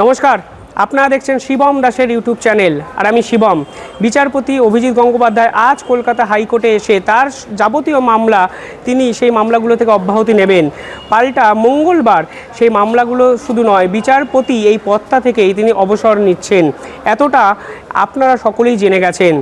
নমস্কার। আপনারা দেখছেন শিবম দাসের ইউটিউব চ্যানেল। আর আমি শিবম। বিচারপতি অভিজিৎ গঙ্গোপাধ্যায় আজ কলকাতা হাইকোর্টে এসে তার যাবতীয় মামলা তিনি সেই মামলাগুলো থেকে অব্যাহতি নেবেন। পাল্টা মঙ্গলবার সেই মামলাগুলো শুধু নয়, বিচারপতি এই পদটা থেকেই তিনি অবসর নিচ্ছেন। এতটা আপনারা সকলেই জেনে গেছেন।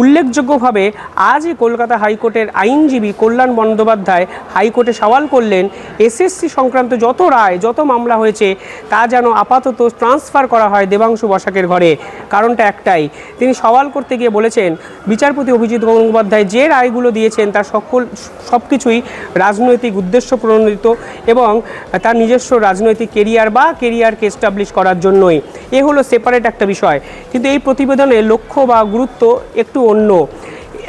উল্লেখযোগ্যভাবে আজই কলকাতা হাইকোর্টের আইনজীবী কল্যাণ বন্দ্যোপাধ্যায় হাইকোর্টে সওয়াল করলেন, এসএসসি সংক্রান্ত যত রায়, যত মামলা হয়েছে, তা যেন আপাতত ট্রান্সফার করা হয়। দেবাংশু বসাকের ঘরে। কারণটা একটাই, তিনি সওয়াল করতে গিয়ে বলেছেন, বিচারপতি অভিজিৎ গঙ্গোপাধ্যায় যে রায়গুলো দিয়েছেন তার সকল সব কিছুই রাজনৈতিক উদ্দেশ্য প্রণোদিত এবং তার নিজস্ব রাজনৈতিক কেরিয়ার বা কেরিয়ারকে এস্টাবলিশ করার জন্যই। এ হলো সেপারেট একটা বিষয়। কিন্তু এই প্রতিবেদনের লক্ষ্য বা গুরুত্ব একটু অন্য।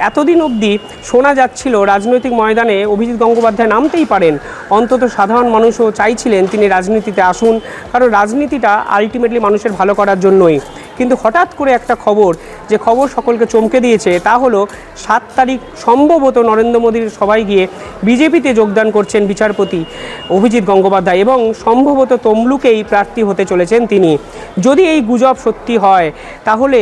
এতদিন অবধি শোনা যাচ্ছিল রাজনৈতিক ময়দানে অভিজিৎ গঙ্গোপাধ্যায় নামতেই পারেন। অন্তত সাধারণ মানুষও চাইছিলেন তিনি রাজনীতিতে আসুন, কারণ রাজনীতিটা আলটিমেটলি মানুষের ভালো করার জন্যই। কিন্তু হঠাৎ করে একটা খবর, যে খবর সকলকে চমকে দিয়েছে, তা হলো সাত তারিখ সম্ভবত নরেন্দ্র মোদীর সবাই গিয়ে বিজেপিতে যোগদান করছেন বিচারপতি অভিজিৎ গঙ্গোপাধ্যায় এবং সম্ভবত তমলুকেই প্রার্থী হতে চলেছেন তিনি। যদি এই গুজব সত্যি হয়, তাহলে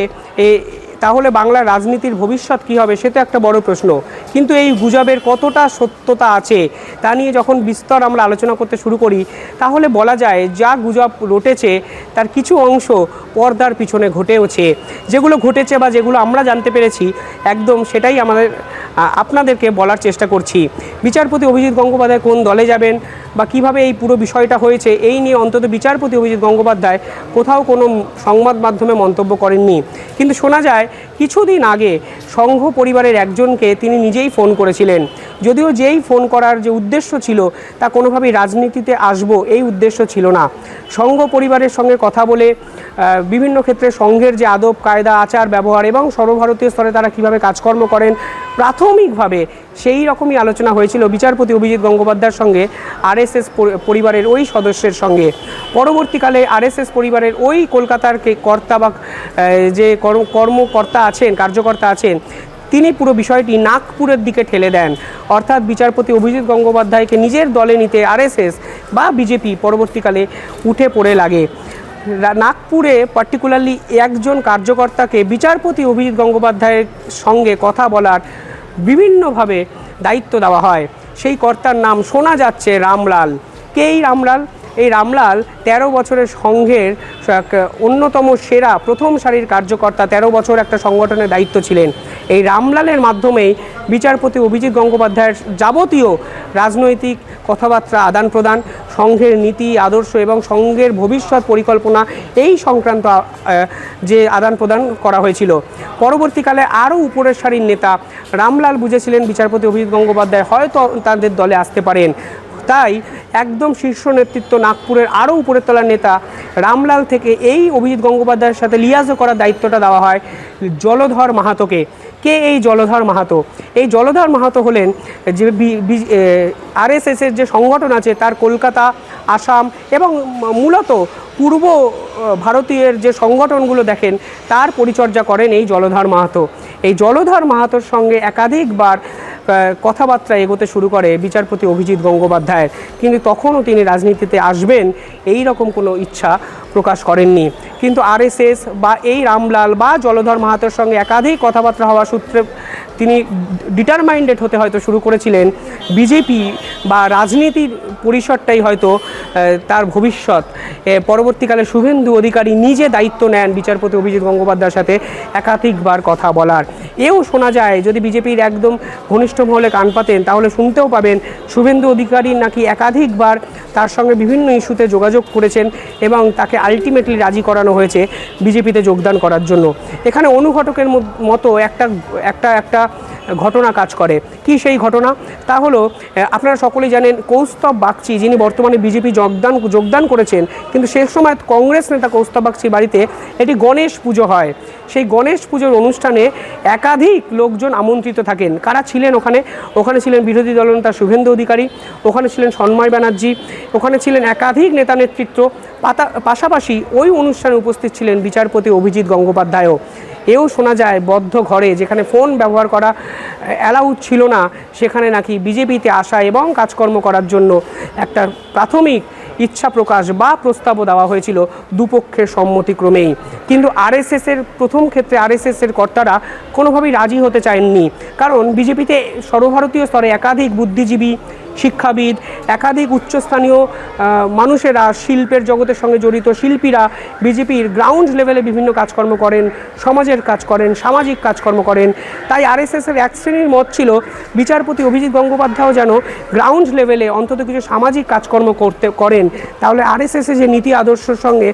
তাহলে বাংলার রাজনীতির ভবিষ্যৎ কী হবে, সে তো একটা বড় প্রশ্ন। কিন্তু এই গুজবের কতটা সত্যতা আছে, তা নিয়ে যখন বিস্তর আমরা আলোচনা করতে শুরু করি, তাহলে বলা যায় যা গুজব রটেছে, তার কিছু অংশ পর্দার পিছনে ঘটেওছে। যেগুলো ঘটেছে বা যেগুলো আমরা জানতে পেরেছি, একদম সেটাই আমাদের আপনাদেরকে বলার চেষ্টা করছি। বিচারপতি অভিজিৎ গঙ্গোপাধ্যায় কোন দলে যাবেন বা কীভাবে এই পুরো বিষয়টা হয়েছে, এই নিয়ে অন্তত বিচারপতি অভিজিৎ গঙ্গোপাধ্যায় কোথাও কোনো সংবাদ মাধ্যমে মন্তব্য করেননি। কিন্তু শোনা যায়, কিছুদিন আগে সংঘ পরিবারের একজনকে তিনি নিজেই ফোন করেছিলেন। যদিও যেই ফোন করার যে উদ্দেশ্য ছিল, তা কোনোভাবেই রাজনীতিতে আসব এই উদ্দেশ্য ছিল না। সংঘ পরিবারের সঙ্গে কথা বলে বিভিন্ন ক্ষেত্রে সংঘের যে আদব, কায়দা, আচার, ব্যবহার এবং সর্বভারতীয় স্তরে তারা কীভাবে কাজকর্ম করেন প্রাথমিকভাবে সেই রকমই আলোচনা হয়েছিল। বিচারপতি অভিজিৎ গঙ্গোপাধ্যায়ের সঙ্গে আরএসএস পরিবারের ওই সদস্যের সঙ্গে। পরবর্তীকালে আরএসএস পরিবারের ওই কলকাতার কর্তা বা যে কর্ম- কর্মকর্তা আছেন, কার্যকর্তা আছেন, তিনি পুরো বিষয়টি নাগপুরের দিকে ঠেলে দেন। অর্থাৎ বিচারপতি অভিজিৎ গঙ্গোপাধ্যায়কে নিজের দলে নিতে আরএসএস বা বিজেপি পরবর্তীকালে উঠে পড়ে লাগে। নাগপুরে পার্টিকুলারলি একজন কার্যকর্তাকে বিচারপতি অভিজিৎ গঙ্গোপাধ্যায়ের সঙ্গে কথা বলার বিভিন্নভাবে দায়িত্ব দেওয়া হয়। সেই কর্তার নাম শোনা যাচ্ছে রামলাল। কে এই রামলাল? এই রামলাল তেরো বছরের সংঘের অন্যতম সেরা প্রথম সারির কার্যকর্তা, তেরো বছর একটা সংগঠনের দায়িত্ব ছিলেন। এই রামলালের মাধ্যমেই বিচারপতি অভিজিৎ গঙ্গোপাধ্যায়ের যাবতীয় রাজনৈতিক কথাবার্তা আদান প্রদান, সংঘের নীতি, আদর্শ এবং সংঘের ভবিষ্যৎ পরিকল্পনা, এই সংক্রান্ত যে আদান প্রদান করা হয়েছিল। পরবর্তীকালে আরও উপরের সারির নেতা রামলাল বুঝেছিলেন বিচারপতি অভিজিৎ গঙ্গোপাধ্যায় হয়তো তাদের দলে আসতে পারেন। তাই একদম শীর্ষ নেতৃত্ব নাগপুরের আরও উপরের তলার নেতা রামলাল থেকে এই অভিজিৎ গঙ্গোপাধ্যায়ের সাথে লিয়াজও করার দায়িত্বটা দেওয়া হয় জলধর মাহাতোকে। কে এই জলধর মাহাতো? এই জলধর মাহাতো হলেন যে আরএসএসের যে সংগঠন আছে, তার কলকাতা, আসাম এবং মূলত পূর্ব ভারতীয়ের যে সংগঠনগুলো দেখেন, তার পরিচর্যা করেন এই জলধর মাহাতো। এই জলধর মাহাতোর সঙ্গে একাধিকবার কথাবার্তা এগোতে শুরু করে বিচারপতি অভিজিৎ গঙ্গোপাধ্যায়ের। কিন্তু তখনও তিনি রাজনীতিতে আসবেন, এই রকম কোনো ইচ্ছা প্রকাশ করেননি। কিন্তু আরএসএস বা এই রামলাল বা জলধর মাহাতোর সঙ্গে একাধিক কথাবার্তা হওয়া সূত্রে তিনি ডিটারমাইন্ডেড হতে হয়তো শুরু করেছিলেন। বিজেপি বা রাজনীতির পরিসরটাই হয়তো তার ভবিষ্যৎ। পরবর্তীকালে শুভেন্দু অধিকারী নিজে দায়িত্ব নেন বিচারপতি অভিজিৎ গঙ্গোপাধ্যায়ের সাথে একাধিকবার কথা বলার। এও শোনা যায়, যদি বিজেপির একদম ঘনিষ্ঠ মহলে কান পাতেন, তাহলে শুনতেও পাবেন শুভেন্দু অধিকারী নাকি একাধিকবার তার সঙ্গে বিভিন্ন ইস্যুতে যোগাযোগ করেছেন এবং তাকে আলটিমেটলি রাজি করানো হয়েছে বিজেপিতে যোগদান করার জন্য। এখানে অনুঘটকের মতো একটা একটা একটা ঘটনা কাজ করে। কি সেই ঘটনা? তা হলো আপনারা সকলেই জানেন কৌস্তব বাগচি, যিনি বর্তমানে বিজেপি যোগদান যোগদান করেছেন, কিন্তু সে সময় কংগ্রেস নেতা কৌস্তব বাগচির বাড়িতে এটি গণেশ পুজো হয়। সেই গণেশ পুজোর অনুষ্ঠানে একাধিক লোকজন আমন্ত্রিত থাকেন। কারা ছিলেন ওখানে? ওখানে ছিলেন বিরোধী দলনেতা শুভেন্দু অধিকারী, ওখানে ছিলেন সন্ময় ব্যানার্জি, ওখানে ছিলেন একাধিক নেতা নেতৃত্ব পাশাপাশি ওই অনুষ্ঠানে উপস্থিত ছিলেন বিচারপতি অভিজিৎ গঙ্গোপাধ্যায়ও। এও শোনা যায় বদ্ধ ঘরে, যেখানে ফোন ব্যবহার করা অ্যালাউড ছিল না, সেখানে নাকি বিজেপিতে আসা এবং কাজকর্ম করার জন্য একটা প্রাথমিক ইচ্ছা প্রকাশ বা প্রস্তাবও দেওয়া হয়েছিল দুপক্ষের সম্মতিক্রমেই। কিন্তু আরএসএসের প্রথম ক্ষেত্রে আরএসএসের কর্তারা কোনোভাবেই রাজি হতে চাননি। কারণ বিজেপিতে সর্বভারতীয় স্তরে একাধিক বুদ্ধিজীবী শিক্ষাবিদ, একাধিক উচ্চস্থানীয় মানুষেরা শিল্পের জগতের সঙ্গে জড়িত শিল্পীরা বিজেপির গ্রাউন্ড লেভেলে বিভিন্ন কাজকর্ম করেন, সমাজের কাজ করেন, সামাজিক কাজকর্ম করেন। তাই আরএসএসের এক শ্রেণির মত ছিল, বিচারপতি অভিজিৎ গঙ্গোপাধ্যায়ও যেন গ্রাউন্ড লেভেলে অন্তত কিছু সামাজিক কাজকর্ম করতে, করেন। তাহলে আরএসএসের যে নীতি আদর্শের সঙ্গে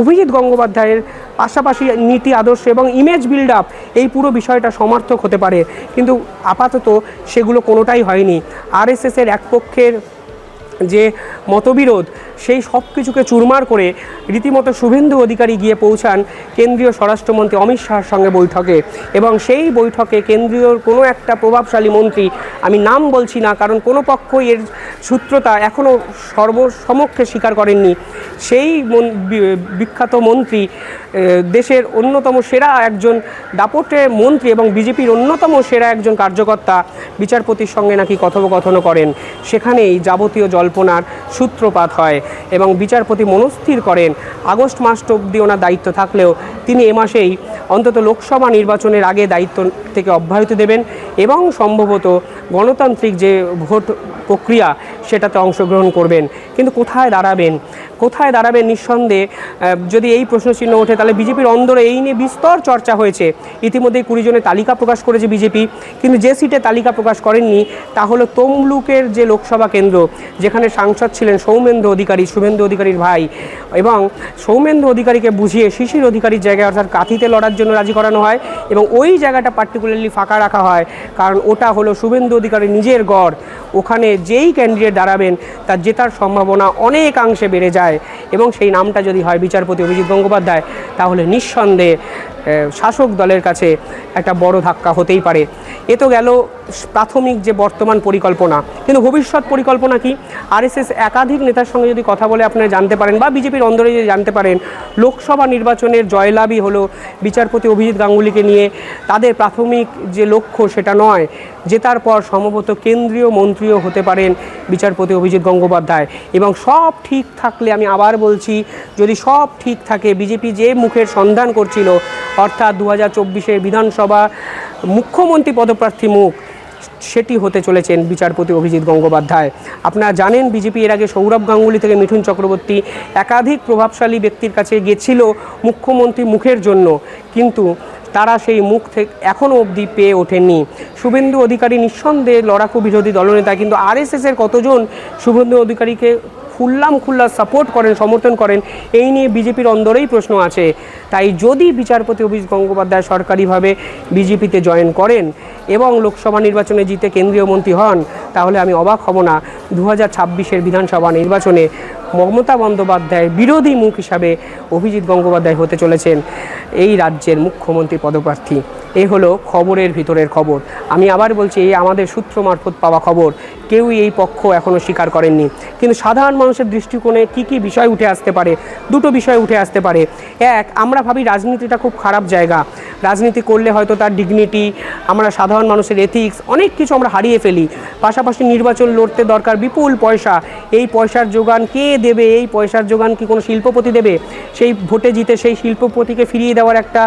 অভিজিৎ গঙ্গোপাধ্যায়ের পাশাপাশি নীতি, আদর্শ এবং ইমেজ বিল্ড আপ এই পুরো বিষয়টা সমার্থক হতে পারে। কিন্তু আপাতত সেগুলো কোনোটাই হয়নি। আরএসএসের এক পক্ষের যে মতবিরোধ, সেই সব কিছুকে চুরমার করে রীতিমতো শুভেন্দু অধিকারী গিয়ে পৌঁছান কেন্দ্রীয় স্বরাষ্ট্রমন্ত্রী অমিত শাহর সঙ্গে বৈঠকে। এবং সেই বৈঠকে কেন্দ্রীয় কোনো একটা প্রভাবশালী মন্ত্রী, আমি নাম বলছি না, কারণ কোনো পক্ষই এর সূত্রতা এখনও সর্বসমক্ষে স্বীকার করেননি। সেই বিখ্যাত মন্ত্রী দেশের অন্যতম সেরা একজন দাপটে মন্ত্রী এবং বিজেপির অন্যতম সেরা একজন কার্যকর্তা, বিচারপতির সঙ্গে নাকি কথোপকথনও করেন। সেখানেই যাবতীয় জল্পনার সূত্রপাত হয় এবং বিচারপতি মনস্থির করেন। আগস্ট মাস অবধি ওনার দায়িত্ব থাকলেও তিনি এ মাসেই অন্তত লোকসভা নির্বাচনের আগে দায়িত্ব থেকে অব্যাহতি দেবেন এবং সম্ভবত গণতান্ত্রিক যে ভোট প্রক্রিয়া, সেটাতে অংশগ্রহণ করবেন। কিন্তু কোথায় দাঁড়াবেন? কোথায় দাঁড়াবেন নিঃসন্দেহে? যদি এই প্রশ্নচিহ্ন ওঠে, তাহলে বিজেপির অন্দরে এই নিয়ে বিস্তর চর্চা হয়েছে। ইতিমধ্যেই কুড়ি জনের তালিকা প্রকাশ করেছে বিজেপি। কিন্তু যে সিটে তালিকা প্রকাশ করেননি, তা হলো তমলুকের যে লোকসভা কেন্দ্র, যেখানে সাংসদ ছিলেন সৌমেন্দ্র অধিকারী, শুভেন্দু অধিকারীর ভাই এবং সৌমেন্দ্র অধিকারীকে বুঝিয়ে শিশির অধিকারীর জায়গায় অর্থাৎ কাঁথিতে লড়ার জন্য রাজি করানো হয় এবং ওই জায়গাটা পার্টিকুলারলি ফাঁকা রাখা হয়। কারণ ওটা হলো শুভেন্দু অধিকারী নিজের গড়। ওখানে যেই ক্যান্ডিডেট দাঁড়াবেন, তার জেতার সম্ভাবনা অনেকাংশে বেড়ে যায়। এবং সেই নামটা যদি হয় বিচারপতি অভিজিৎ গঙ্গোপাধ্যায়, তাহলে নিঃসন্দেহে শাসক দলের কাছে একটা বড় ধাক্কা হতেই পারে। এ তো গেল প্রাথমিক যে বর্তমান পরিকল্পনা। কিন্তু ভবিষ্যৎ পরিকল্পনা কি? আরএসএস একাধিক নেতার সঙ্গে যদি কথা বলে আপনারা জানতে পারেন বা বিজেপির অন্দরে যদি জানতে পারেন, লোকসভা নির্বাচনের জয়লাভই হলো বিচারপতি অভিজিৎ গাঙ্গুলিকে নিয়ে। তাদের প্রাথমিক যে লক্ষ্য সেটা নয় জেতার পর সম্ভবত কেন্দ্রীয় মন্ত্রীও হতে পারেন বিচারপতি অভিজিৎ গঙ্গোপাধ্যায়। এবং সব ঠিক থাকলে আমি আবার বলছি, যদি সব ঠিক থাকে, বিজেপি যে মুখের সন্ধান করছিল অর্থাৎ দু হাজার বিধানসভা মুখ্যমন্ত্রী পদপ্রার্থী মুখ, সেটি হতে চলেছেন বিচারপতি অভিজিৎ গঙ্গোপাধ্যায়। আপনারা জানেন বিজেপি এর আগে সৌরভ গাঙ্গুলি থেকে মিঠুন চক্রবর্তী একাধিক প্রভাবশালী ব্যক্তির কাছে গেছিল মুখ্যমন্ত্রী মুখের জন্য, কিন্তু তারা সেই মুখ থেকে এখনও অবধি পেয়ে ওঠেননি। শুভেন্দু অধিকারী নিঃসন্দেহে লড়াকু বিরোধী দলনেতা, কিন্তু আরএসএসের কতজন শুভেন্দু অধিকারীকে খুল্লাম খুল্লা সাপোর্ট করেন, সমর্থন করেন, এই নিয়ে বিজেপির অন্দরেই প্রশ্ন আছে। তাই যদি বিচারপতি অভিজিৎ গঙ্গোপাধ্যায় সরকারিভাবে বিজেপিতে জয়েন করেন এবং লোকসভা নির্বাচনে জিতে কেন্দ্রীয় মন্ত্রী হন, তাহলে আমি অবাক হব না। দু হাজার ছাব্বিশের বিধানসভা নির্বাচনে মমতা বন্দ্যোপাধ্যায় বিরোধী মুখ হিসাবে অভিজিৎ গঙ্গোপাধ্যায় হতে চলেছেন এই রাজ্যের মুখ্যমন্ত্রী পদপ্রার্থী। এ হলো খবরের ভিতরের খবর। আমি আবার বলছি, এই আমাদের সূত্র মারফত পাওয়া খবর, কেউই এই পক্ষ এখনও স্বীকার করেননি। কিন্তু সাধারণ মানুষের দৃষ্টিকোণে কি কি বিষয় উঠে আসতে পারে, দুটো বিষয় উঠে আসতে পারে। এক, আমরা ভাবি রাজনীতিটা খুব খারাপ জায়গা। রাজনীতি করলে হয়তো তার ডিগনিটি আমরা সাধারণ মানুষের এথিক্স অনেক কিছু আমরা হারিয়ে ফেলি। পাশাপাশি নির্বাচন লড়তে দরকার বিপুল পয়সা। এই পয়সার যোগান কে দেবে, এই পয়সার যোগান কি কোনো শিল্পপতি দেবে? সেই ভোটে জিতে সেই শিল্পপতিকে ফিরিয়ে দেওয়ার একটা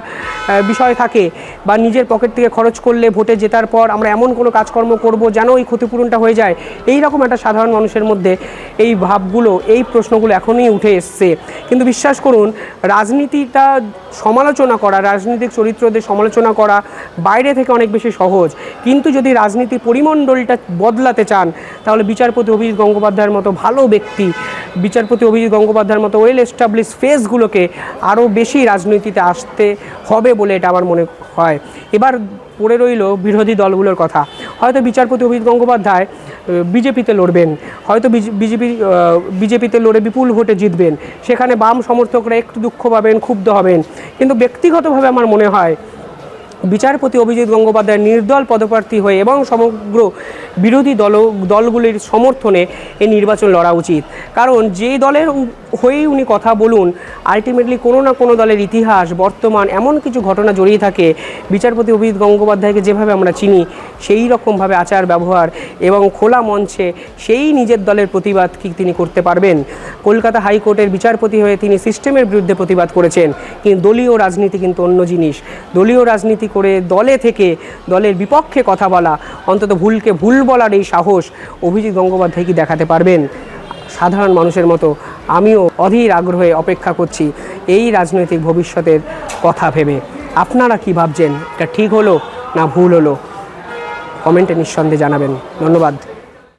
বিষয় থাকে বা নিজের পকেট থেকে খরচ করলে ভোটে জেতার পর আমরা এমন কোনো কাজকর্ম করব যেন ওই ক্ষতিপূরণটা হয়ে যায়। এই রকম একটা সাধারণ মানুষের মধ্যে এই ভাবগুলো, এই প্রশ্নগুলো এখনই উঠে এসছে। কিন্তু বিশ্বাস করুন, রাজনীতিটা সমালোচনা করা, রাজনৈতিক চরিত্রদের সমালোচনা করা বাইরে থেকে অনেক বেশি সহজ। কিন্তু যদি রাজনীতি পরিমণ্ডলটা বদলাতে চান, তাহলে বিচারপতি অভিজিৎ গঙ্গোপাধ্যায়ের মতো ভালো ব্যক্তি বিচারপতি অভিজিৎ গঙ্গোপাধ্যায়ের মতো ওয়েল এস্টাবলিশ ফেসগুলোকে আরও বেশি রাজনীতিতে আসতে হবে বলে এটা আমার মনে হয়। এবার পড়ে রইল বিরোধী দলগুলোর কথা। হয়তো বিচারপতি অভিজিৎ গঙ্গোপাধ্যায় বিজেপিতে লড়বেন। হয়তো বিজেপি বিজেপিতে লড়ে বিপুল ভোটে জিতবেন। সেখানে বাম সমর্থকরা একটু দুঃখ পাবেন, ক্ষুব্ধ হবেন। কিন্তু ব্যক্তিগতভাবে আমার মনে হয় বিচারপতি অভিজিৎ গঙ্গোপাধ্যায় নির্দল পদপ্রার্থী হয়ে এবং সমগ্র বিরোধী দল, দলগুলির সমর্থনে এই নির্বাচন লড়া উচিত। কারণ যে দলের হয়েই উনি কথা বলুন আলটিমেটলি কোনো না কোনো দলের ইতিহাস, বর্তমান এমন কিছু ঘটনা জড়িয়ে থাকে, বিচারপতি অভিজিৎ গঙ্গোপাধ্যায়কে যেভাবে আমরা চিনি, সেই রকমভাবে আচার ব্যবহার এবং খোলা মঞ্চে সেই নিজের দলের প্রতিবাদ কি তিনি করতে পারবেন? কলকাতা হাইকোর্টের বিচারপতি হয়ে তিনি সিস্টেমের বিরুদ্ধে প্রতিবাদ করেছেন। কিন্তু দলীয় রাজনীতি কিন্তু অন্য জিনিস। দলীয় রাজনীতি করে দলে থেকে দলের বিপক্ষে কথা বলা, অন্তত ভুলকে ভুল বলার এই সাহস অভিজিৎ গঙ্গোপাধ্যায় কি দেখাতে পারবেন সাধারণ মানুষের মতো। আমিও অধীর আগ্রহে অপেক্ষা করছি এই রাজনৈতিক ভবিষ্যতের কথা ভেবে। আপনারা কি ভাবছেন? এটা ঠিক হলো না ভুল হলো? কমেন্টে নিঃসন্দেহে জানাবেন। ধন্যবাদ।